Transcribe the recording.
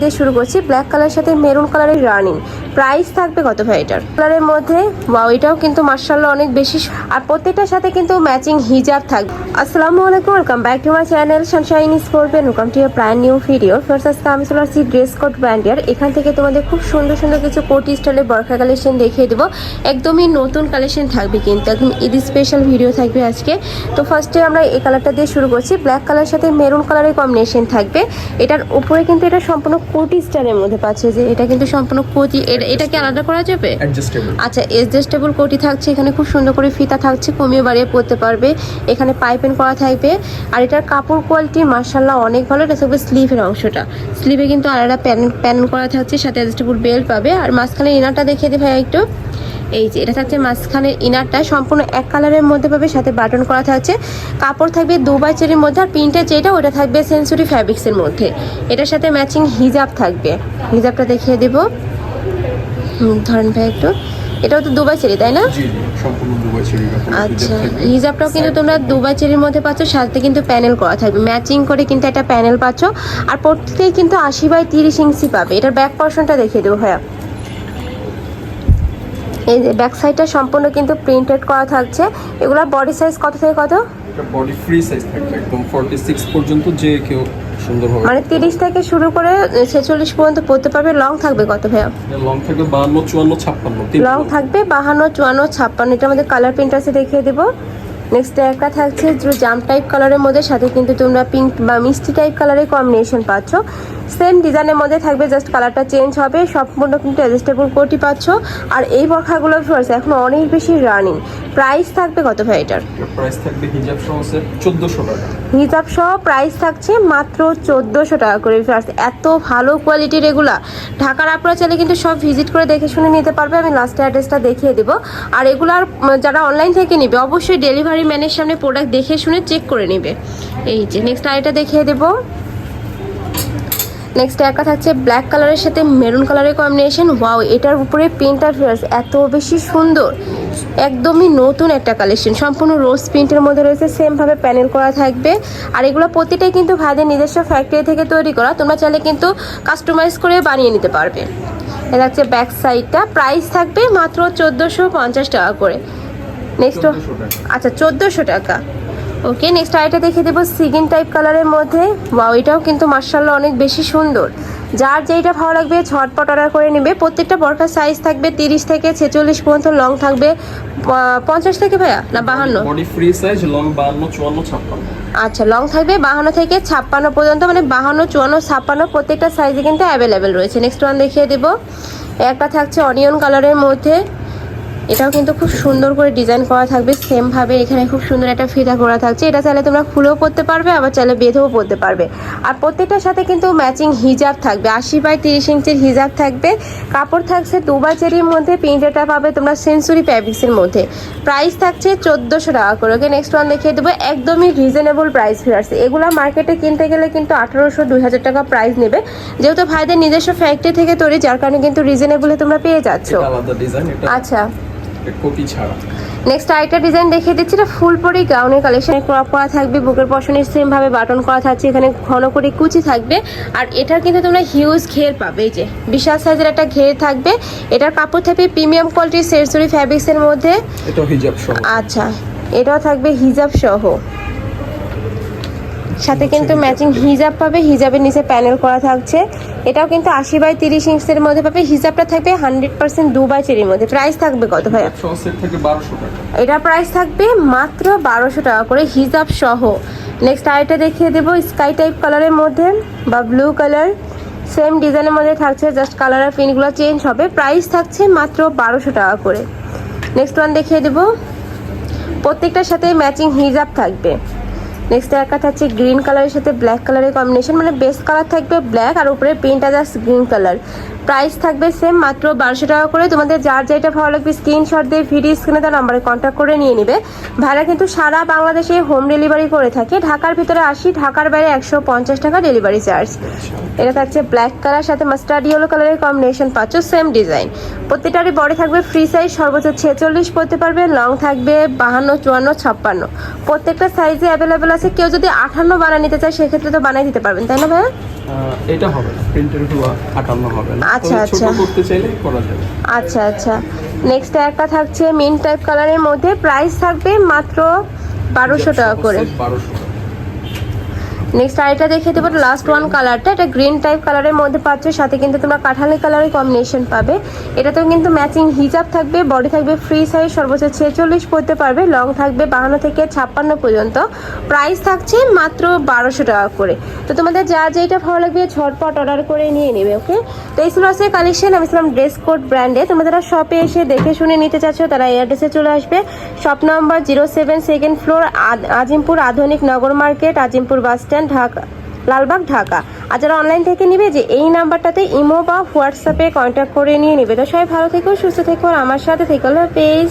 দিয়ে শুরু করছি। ব্ল্যাক কালারের সাথে মেরুন কালারের রানিং প্রাইস থাকবে কত ভাই এটার? কালারের মধ্যে ওয়াও এটাও কিন্তু মার্শাল্লাহ অনেক বেশি। আর প্রত্যেকটার সাথে কিন্তু ম্যাচিং হিজাব থাকবে। আসসালামু আলাইকুম welcome back to my channel sunshine sport welcome to year প্রায় নিউ ভিডিও ফার্স্ট আজকে আমি চলে আসছি ড্রেস কোড ব্র্যান্ডের এখান থেকে তোমাদের খুব সুন্দর সুন্দর কিছু কোটি স্টাইলের বরখা কালেকশন দেখিয়ে দেবো। একদমই নতুন কালেকশন থাকবে কিন্তু, একদম ঈদ স্পেশাল ভিডিও থাকবে আজকে। তো ফার্স্টে আমরা এই কালারটা দিয়ে শুরু করছি। ব্ল্যাক কালারের সাথে মেরুন কালারের কম্বিনেশন থাকবে। এটার উপরে কিন্তু এটা সম্পূর্ণ কোটি স্টাইলের মধ্যে পাচ্ছে যে, এটা কিন্তু সম্পূর্ণ কোটি, এর- এটা কি আলাদা করা যাবে? অ্যাডজাস্টেবল আচ্ছা এডজাস্টেবল কোটি থাকছে এখানে খুব সুন্দর করে ফিতা থাকছে কমিয়ে বাড়িয়ে পরতে পারবে। এখানে পাইপেন করা থাকবে। আর এটার কাপড় কোয়ালিটি মার্শাল্লাহ অনেক ভালো এটা থাকবে স্লিভের অংশটা। স্লিভে কিন্তু আলাদা প্যানেল প্যানেল করা থাকছে সাথে অ্যাডজাস্টেবল বেল্ট পাবে। আর মাঝখানে ইনারটা দেখিয়ে দেবে ভাইয়া একটু। এই যে এটা থাকছে মাঝখানের ইনারটা সম্পূর্ণ এক কালারের মধ্যে পাবে সাথে বাটন করা থাকছে। কাপড় থাকবে দুবাই চেরির মধ্যে আর প্রিন্টের যেটা ওটা থাকবে সেন্সুরি ফ্যাব্রিক্সের মধ্যে। এটার সাথে ম্যাচিং হিজাব থাকবে। হিজাবটা দেখিয়ে দেবো। ধরেন ভাই একটু। এটাও তো দুবাই চেরি তাই না? আচ্ছা হিজাবটাও কিন্তু তোমরা দুবাই চেরির মধ্যে পাচ্ছ সাথে কিন্তু প্যানেল করা থাকবে। ম্যাচিং করে কিন্তু একটা প্যানেল পাচ্ছ। আর প্রত্যেকেই কিন্তু আশি বাই তিরিশ ইঞ্চি পাবে। এটার ব্যাক পোর্শনটা দেখিয়ে দেবো ভাইয়া। এই যে ব্যাক সাইডটা সম্পূর্ণ কিন্তু প্রিন্টেড করা থাকছে। এগুলোর বডি সাইজ কত থেকে কত? বডি ফ্রি সাইজ থাকবে একদম 46 পর্যন্ত যে কেউ সুন্দরভাবে মানে তিরিশ থেকে শুরু করে ছেচল্লিশ পর্যন্ত পড়তে পারবে। লং থাকবে কত ভাইয়া? লং থাকবে 52 54 56 লং থাকবে বাহান্ন চুয়ান্ন ছাপ্পান্ন। এটা আমাদের কালার প্রিন্ট আছে দেখিয়ে দেবো। নেক্সট একটা থাকছে যে জাম টাইপ কালারের মধ্যে সাথে কিন্তু তোমরা পিঙ্ক বা মিষ্টি টাইপ কালারের কম্বিনেশন পাচ্ছ। সেম ডিজাইনের মধ্যে থাকবে জাস্ট কালারটা চেঞ্জ হবে। সম্পূর্ণ কিন্তু অ্যাডজাস্টেবল কোটি পাচ্ছ। আর এই ফ্লোর্স এখন অনেক বেশি রানিং প্রাইস থাকবে কত ভাই এটার? প্রাইস থাকবে হিজাব সহ আছে 1400 টাকা। হিসাব সহ প্রাইস থাকছে মাত্র চোদ্দোশো টাকা করে ফার্স্ট এত ভালো কোয়ালিটির এগুলা। ঢাকার আপনারা চাইলে কিন্তু সব ভিজিট করে দেখে শুনে নিতে পারবে। আমি লাস্টে অ্যাড্রেসটা দেখিয়ে দেবো। আর এগুলার যারা অনলাইন থেকে নেবে অবশ্যই ডেলিভারি ম্যানের সামনে প্রোডাক্ট দেখে শুনে চেক করে নেবে। এই যে নেক্সট আরেকটা দেখিয়ে দেবো। নেক্সট একটা থাকছে ব্ল্যাক কালারের সাথে মেরুন কালারের কম্বিনেশন ওয়াও এটার উপরে প্রিন্টার ফিয়ার্স এত বেশি সুন্দর। একদমই নতুন একটা কালেকশন সম্পূর্ণ রোজ প্রিন্টের মধ্যে রয়েছে সেমভাবে প্যানেল করা থাকবে। আর এগুলো প্রতিটাই কিন্তু ভাইদের নিজস্ব ফ্যাক্টরি থেকে তৈরি করা তোমরা চাইলে কিন্তু কাস্টমাইজ করে বানিয়ে নিতে পারবে। এটা হচ্ছে ব্যাক সাইডটা প্রাইস থাকবে মাত্র চোদ্দোশো পঞ্চাশ টাকা করে। নেক্সট আচ্ছা চোদ্দোশো টাকা। ওকে নেক্সট আরেকটা দেখে দেবো সিগিন টাইপ কালারের মধ্যে। ওয়াও এটাও কিন্তু মার্শাল্লাহ অনেক বেশি সুন্দর। যার যেইটা ভালো লাগবে ঝটপট অর্ডার করে নেবে। প্রত্যেকটা বরকার সাইজ থাকবে তিরিশ থেকে ছেচল্লিশ পর্যন্ত লং থাকবে পঞ্চাশ থেকে ভাইয়া? না বাহান্ন? বডি ফ্রি সাইজ লং 52 54 56 আচ্ছা লং থাকবে বাহান্ন থেকে ছাপ্পান্ন পর্যন্ত মানে বাহান্ন চুয়ান্ন ছাপ্পান্ন প্রত্যেকটা সাইজে কিন্তু অ্যাভেলেবেল রয়েছে। নেক্সট ওয়ান দেখিয়ে দেবো। একটা থাকছে অনিয়ন কালারের মধ্যে। এটাও কিন্তু খুব সুন্দর করে ডিজাইন করা থাকবে সেম ভাবে এখানে খুব সুন্দর একটা ফিতা করা থাকছে। এটা চাইলে তোমরা খুলেও পরতে পারবে আবার চাইলে বেঁধেও পরতে পারবে। আর প্রত্যেকটার সাথে কিন্তু ম্যাচিং হিজাব থাকবে আশি বাই তিরিশ ইঞ্চির হিজাব থাকবে। কাপড় থাকছে দুবার চেরির মধ্যে প্রিন্টেটা পাবে তোমরা সেন্সুরি ফ্যাব্রিক্সের মধ্যে। প্রাইস থাকছে চোদ্দোশো টাকা করে ওকে নেক্সট ওয়ান দেখিয়ে দেবো একদমই রিজনেবল প্রাইস ফিরার্স এগুলো মার্কেটে কিনতে গেলে কিন্তু আঠারোশো দুই হাজার টাকা প্রাইস নেবে। যেহেতু ভাইদের নিজস্ব ফ্যাক্টরি থেকে তৈরি যার কারণে কিন্তু রিজনেবলে তোমরা পেয়ে যাচ্ছ। আচ্ছা। কোটি ছাড়া। নেক্সট আরেকটা ডিজাইন দেখিয়ে দিচ্ছি এটা ফুল পরি গাউনের কালেকশনে ক্রপ করা থাকবে বুকের পশনের সেম ভাবে বাটন করা থাকছে এখানে ঘন করে কুচি থাকবে। আর এটার কিন্তু তোমরা হিউজ ঘের পাবে এই যে বিশাল সাইজের একটা ঘের থাকবে। এটার কাপড় থাকবে প্রিমিয়াম কোয়ালিটির সেরসরি ফ্যাব্রিক্সের মধ্যে। এটা হিজাব সহ। আচ্ছা এটাও থাকবে হিজাব সহ। সাথে কিন্তু ম্যাচিং হিজাব পাবে হিজাবের নিচে প্যানেল করা থাকছে। এটাও কিন্তু আশি বাই তিরিশ ইঞ্চের মধ্যে পাবে। হিজাবটা থাকবে হান্ড্রেড পার্সেন্ট দু বাই চেরির মধ্যে। প্রাইস থাকবে কত ভাইয়া? সহ সেট থেকে 1200 টাকা। এটা প্রাইস থাকবে মাত্র বারোশো টাকা করে হিজাব সহ। নেক্সট আরেকটা দেখিয়ে দেবো স্কাই টাইপ কালারের মধ্যে বা ব্লু কালার সেম ডিজাইনের মধ্যে থাকছে জাস্ট কালার আর পিনগুলো চেঞ্জ হবে। প্রাইস থাকছে মাত্র বারোশো টাকা করে। নেক্সট ওয়ান দেখিয়ে দেবো। প্রত্যেকটার সাথে ম্যাচিং হিজাব থাকবে। নেক্সট একটা থাকছে গ্রিন কালারের সাথে ব্ল্যাক কালারের কম্বিনেশন মানে বেস্ট কালার থাকবে ব্ল্যাক আর উপরে প্রিন্টটা জাস্ট গ্রিন কালার প্রাইস থাকবে সেম মাত্র বারোশো টাকা করে। তোমাদের যার যেটা ভালো লাগবে স্ক্রিনশট দিয়ে ভিডিও স্ক্রিনে তার নাম্বারে কন্ট্যাক্ট করে নিয়ে নিবে। ভাড়া কিন্তু সারা বাংলাদেশে হোম ডেলিভারি করে থাকে। ঢাকার ভিতরে আসি ঢাকার বাইরে একশো পঞ্চাশ টাকা ডেলিভারি চার্জ এটা থাকছে ব্ল্যাক কালার সাথে মাস্টার্ড ইয়েলো কালারের কম্বিনেশন পাচ্ছ সেম ডিজাইন প্রত্যেকটারই বডি থাকবে ফ্রি সাইজ সর্বোচ্চ ছেচল্লিশ পড়তে পারবে লং থাকবে বাহান্ন চুয়ান্ন ছাপ্পান্ন। প্রত্যেকটা সাইজে অ্যাভেলেবেল আছে। কেউ যদি আঠান্ন বানা নিতে চায় সেক্ষেত্রে তো বানাই দিতে পারবেন তাই না ভাইয়া? এটা হবে না। প্রিন্টের হুয়া আটান্ন হবে না। আচ্ছা, আচ্ছা। করতে চাইলে করা যাবে। আচ্ছা আচ্ছা। নেক্সট একটা থাকছে মেন টাইপ কালারের মধ্যে প্রাইস থাকবে মাত্র বারোশো টাকা করে। বারোশো নেক্সট আরেকটা দেখে দেবো লাস্ট ওয়ান কালারটা এটা গ্রিন টাইপ কালারের মধ্যে পাচ্ছ, সাথে কিন্তু তোমরা কাঠালি কালারের কম্বিনেশন পাবে। এটাতেও কিন্তু ম্যাচিং হিজাব থাকবে বডি থাকবে ফ্রি সাইজ সর্বোচ্চ ছেচল্লিশ পড়তে পারবে লং থাকবে বাহান্ন থেকে ছাপ্পান্ন পর্যন্ত। প্রাইস থাকছে মাত্র বারোশো টাকা করে। তো তোমাদের যা যেটা ভালো লাগবে, ঝটপট অর্ডার করে নিয়ে নেবে ওকে তো এই ছিল কালেকশন আমি ছিলাম ড্রেস কোড ব্র্যান্ডে তোমরা যারা শপে এসে দেখে শুনে নিতে চাচ্ছ, তারা এই অ্যাড্রেসে চলে আসবে। Shop number zero seven second floor Azimpur Adhunik Nagar market Azimpur bus stand Dhaka, Lalbagh, Dhaka. আর যারা অনলাইন থেকে নিবে যে এই নাম্বারটাতে ইমো বা হোয়াটসঅ্যাপে কন্ট্যাক্ট করে নিয়ে নিবে। তো সবাই ভালো থেকো, সুস্থ থেকো আমার সাথে থেকো। পেজ